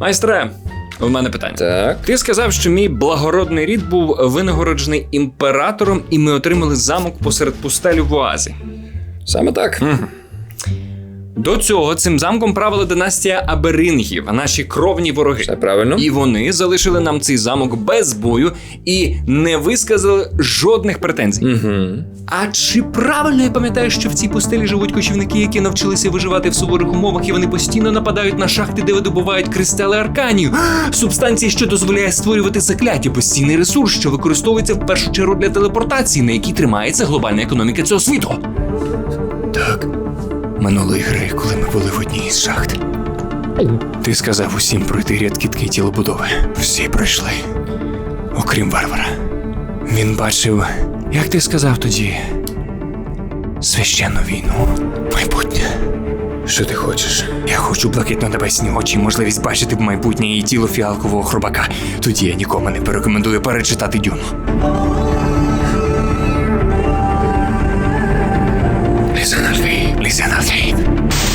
Майстре, у мене питання. Так. Ти сказав, що мій благородний рід був винагороджений імператором, і ми отримали замок посеред пустелю в Оазі. Саме так. До цього цим замком правила династія Аберингів, наші кровні вороги. Все правильно. І вони залишили нам цей замок без бою і не висказали жодних претензій. Угу. А чи правильно я пам'ятаю, що в цій пустелі живуть кочівники, які навчилися виживати в суворих умовах, і вони постійно нападають на шахти, де видобувають кристали арканію, субстанції, що дозволяє створювати закляття, постійний ресурс, що використовується в першу чергу для телепортації, на якій тримається глобальна економіка цього світу. Так, минулої гри, коли ми були в одній із шахт. Ти сказав усім пройти ряд кітки тілобудови. Всі пройшли, окрім варвара. Він бачив, як ти сказав тоді, священну війну, майбутнє. Що ти хочеш? Я хочу блакитно-небесні очі, можливість бачити в майбутнє і тіло фіалкового хробака. Тоді я нікому не порекомендую перечитати дюну. Alfie. reason, okay?